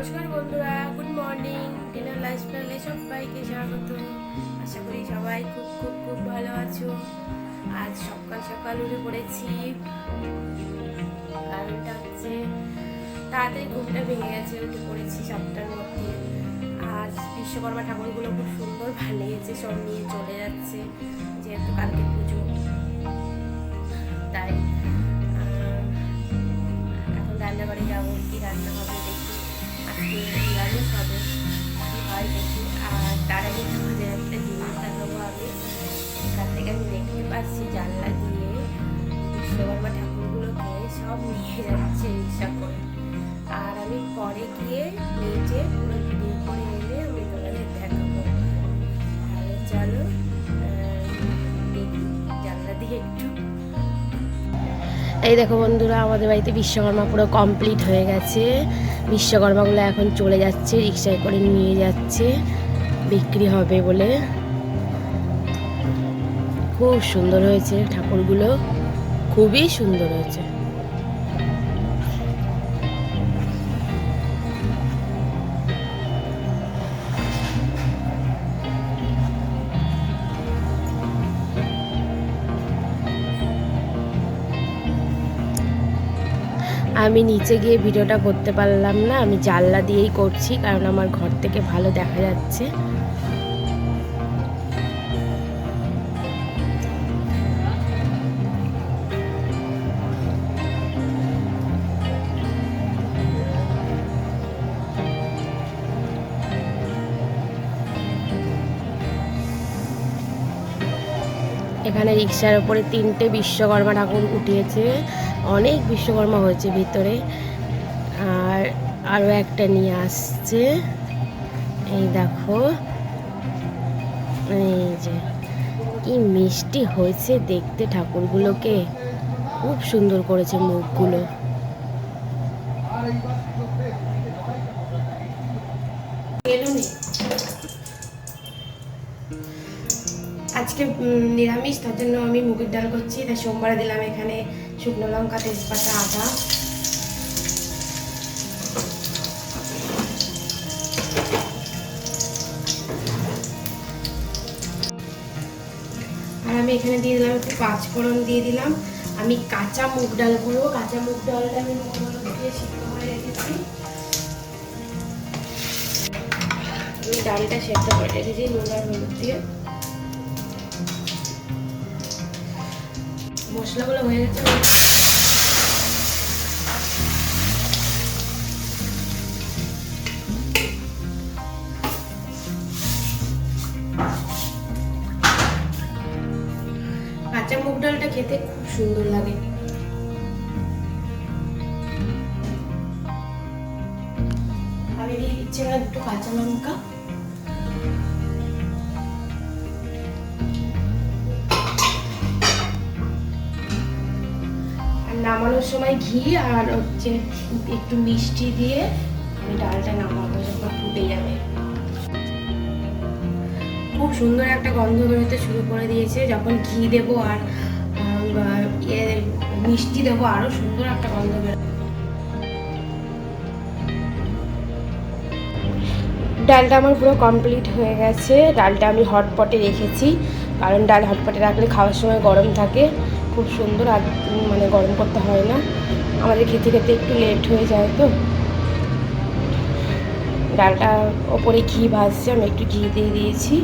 নমস্কার বন্ধুরা, good morning, dinner life লাইফস্টাইলে সবাইকে স্বাগত। আশা করি সবাই খুব খুব খুব ভালো আছো। আজ সকাল সকাল উঠে পড়েছি। কারণটা হচ্ছে, তাড়াতাড়ি ঘুমটা ভেঙে গেছে, উঠে পড়েছি সাতটার মধ্যে। আজ বিশ্বকর্মা ঠাকুরগুলো খুব সুন্দর বানিয়েছে, সব নিয়ে চলে যাচ্ছে, যেহেতু কালকে পুজো। তাই এখন রান্নাঘরে যাব, কি রান্না হবে? হয় দেখি, আর তার আগে তোমাদের একটা জিনিস দেখাবো আমি এখান থেকে আমি দেখতে পাচ্ছি জানলা দিয়ে বিশ্বকর্মা ঠাকুরগুলোকে সব নিয়ে যাচ্ছে রিক্সা করে। আর আমি পরে গিয়ে নিচে পুরো ভিডিও করে এনে আমি তোমাদের দেখাবো। তাহলে চলো দেখি জানলা দিয়ে একটু। এই দেখো বন্ধুরা, আমাদের বাড়িতে বিশ্বকর্মা পুরো কমপ্লিট হয়ে গেছে। বিশ্বকর্মাগুলো এখন চলে যাচ্ছে, রিক্সায় করে নিয়ে যাচ্ছে। বিক্রি হবে বলে। খুব সুন্দর হয়েছে ঠাকুরগুলো। খুবই সুন্দর হয়েছে। আমি নিচে গিয়ে ভিডিওটা করতে পারলাম না, আমি জানলা দিয়েই করছি, কারণ আমার ঘর থেকে ভালো দেখা যাচ্ছে। এখানে রিক্সার ওপরে তিনটে বিশ্বকর্মা ঠাকুর উঠিয়েছে অনেক বিশ্বকর্মা হয়েছে ভিতরে। আর আরও একটা নিয়ে আসছে। এই দেখো। এই যে, কি মিষ্টি হয়েছে দেখতে ঠাকুরগুলোকে। খুব সুন্দর করেছে মুখগুলো। নিরামিষ, তার জন্য আমি মুগের ডাল করছি। তাই সোমবারে দিলাম এখানে শুকনো লঙ্কা, তেজপাতা, আদা। আর আমি এখানে দিয়ে দিলাম একটু পাঁচফোড়ন দিয়ে দিলাম। আমি কাঁচা মুগ ডাল করব। কাঁচা মুগ ডালটা আমি হলুদ দিয়ে সিদ্ধ করে রেখেছি। আমি ডালটা সেদ্ধ করে রেখেছি, নুন আর হলুদ দিয়ে। মশলাগুলো হয়ে গেছে। কাঁচা মুগ ডালটা খেতে খুব সুন্দর লাগে। আমি দিয়ে দিচ্ছি একটু কাঁচা লঙ্কা। নামানোর সময় ঘি আর হচ্ছে একটু মিষ্টি দিয়ে আমি ডালটা নামাবো, যখন ফুটে যাবে। খুব সুন্দর একটা গন্ধ বেরোতে শুরু করে দিয়েছে। যখন ঘি দেবো আর ইয়ে মিষ্টি দেবো আরও সুন্দর একটা গন্ধ বেরো ডালটা আমার পুরো কমপ্লিট হয়ে গেছে। ডালটা আমি হটপটে রেখেছি। কারণ ডাল হটপটে রাখলে খাওয়ার সময় গরম থাকে। খুব সুন্দর আর মানে গরম করতে হয় না। আমাদের খেতে খেতে একটু লেট হয়ে যায় তো। ডালটা ওপরে ঘি ভাজছে, আমি একটু ঘি দিয়ে দিয়েছি।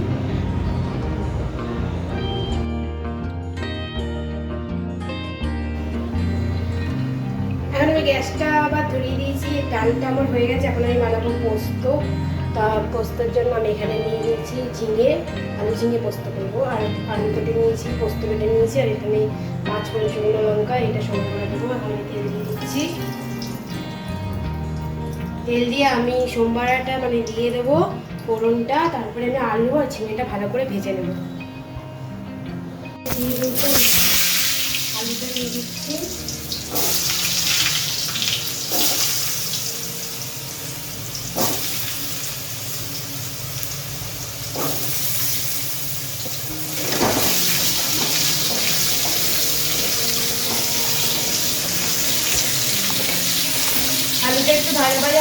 গ্যাসটা আবার ধরিয়ে দিয়েছি, ডালটা আমার হয়ে গেছে, এখন আমি বানাবো পোস্ত। তা পোস্তর জন্য আমি এখানে নিয়ে নিয়েছি ঝিঙে, আলু ঝিঙে পোস্ত করব। আর আলু কেটে নিয়েছি, পোস্ত কেটে নিয়েছি, আর এখানে পাঁচ করে শুকনো লঙ্কা, এটা সমান করে দেবো। এখন আমি তেল দিয়ে দিচ্ছি। তেল দিয়ে আমি সোমবারটা মানে দিয়ে দেবো ফোড়নটা, তারপরে আমি আলু আর ঝিঙেটা ভালো করে ভেজে নেব। আলুটা দিয়ে দিচ্ছি।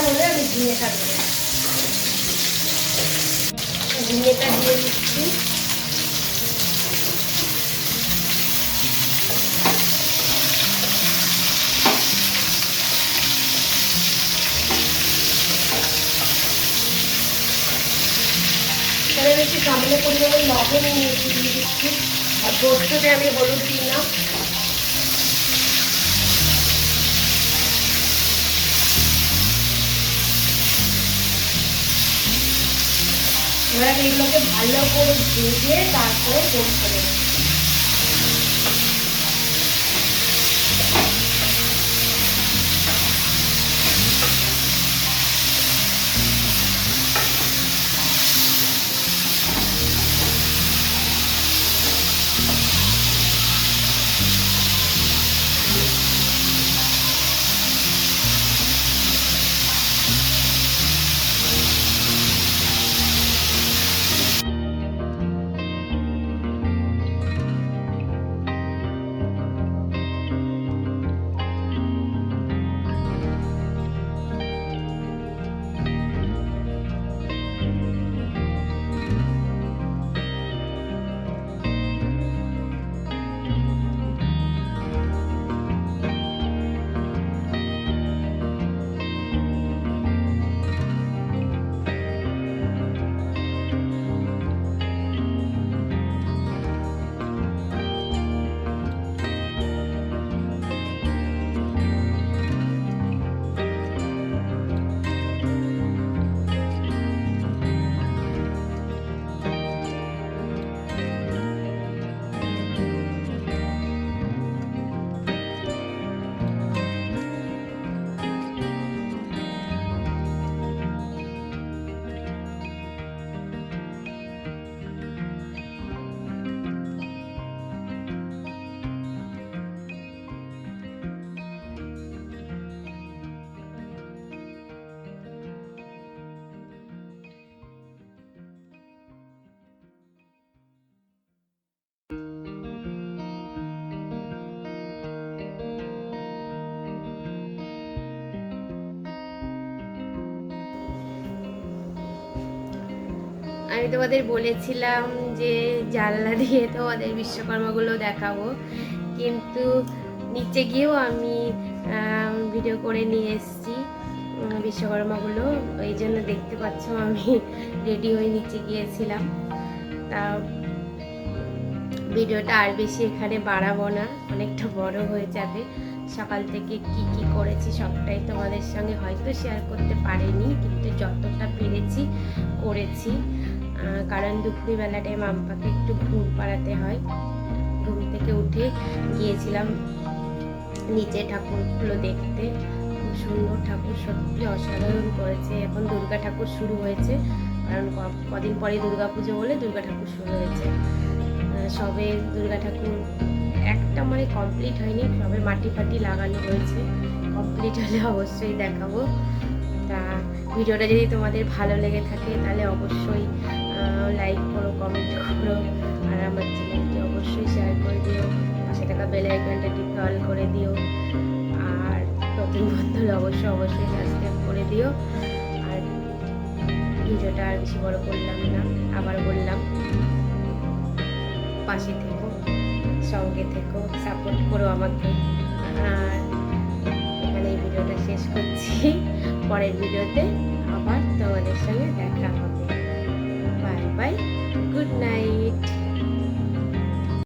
হলে আমি ঝিঙেটা দেবো ঝিঙেটা দিয়ে দিচ্ছি। একটু সামনে পরিমাণে লবণ নিয়ে দিচ্ছি। আর পোস্ততে আমি হলুদ দিই না এবার এগুলোকে ভালো করে ভেজে তারপরে পোস্ত দেবো আমি তোমাদের বলেছিলাম যে জানলা দিয়ে তোমাদের বিশ্বকর্মাগুলো দেখাবো। কিন্তু নিচে গিয়েও আমি ভিডিও করে নিয়ে এসেছি বিশ্বকর্মাগুলো। ওই জন্য দেখতে পাচ্ছ আমি রেডি হয়ে নিচে গিয়েছিলাম। তা ভিডিওটা আর বেশি এখানে বাড়াবো না, অনেকটা বড় হয়ে যাবে। সকাল থেকে কি কি করেছি সবটাই তোমাদের সঙ্গে হয়তো শেয়ার করতে পারিনি, কিন্তু যতটা পেরেছি করেছি। কারণ দুপুরবেলাটায় মাম্পাকে একটু ঘুম পাড়াতে হয়। ঘুম থেকে উঠে গিয়েছিলাম নিচে ঠাকুরগুলো দেখতে। খুব সুন্দর ঠাকুর, সত্যি অসাধারণ করেছে। এখন দুর্গা ঠাকুর শুরু হয়েছে। কারণ কদিন পরে দুর্গা পুজো বলে দুর্গা ঠাকুর শুরু হয়েছে। সবে দুর্গা ঠাকুর একটা মানে কমপ্লিট হয়নি, সবে মাটি ফাটি লাগানো হয়েছে। কমপ্লিট হলে অবশ্যই দেখাবো। তা, ভিডিওটা যদি তোমাদের ভালো লেগে থাকে, তাহলে অবশ্যই লাইক করো কমেন্ট করো, আর আমার চ্যানেলটি অবশ্যই শেয়ার করে দিও। পাশে থাকা বেল আইকনটা টিপে অল করে দিও। আর নতুন বন্ধু অবশ্যই অবশ্যই সাবস্ক্রাইব করে দিও। আর ভিডিওটা আর বেশি বড় করলাম না, আবার বললাম। পাশে থেকো, সঙ্গে থেকো সাপোর্ট করো আমাকে। আর এখানে এই ভিডিওটা শেষ করছি। পরের ভিডিওতে আবার তোমাদের সঙ্গে দেখা bye. Good night.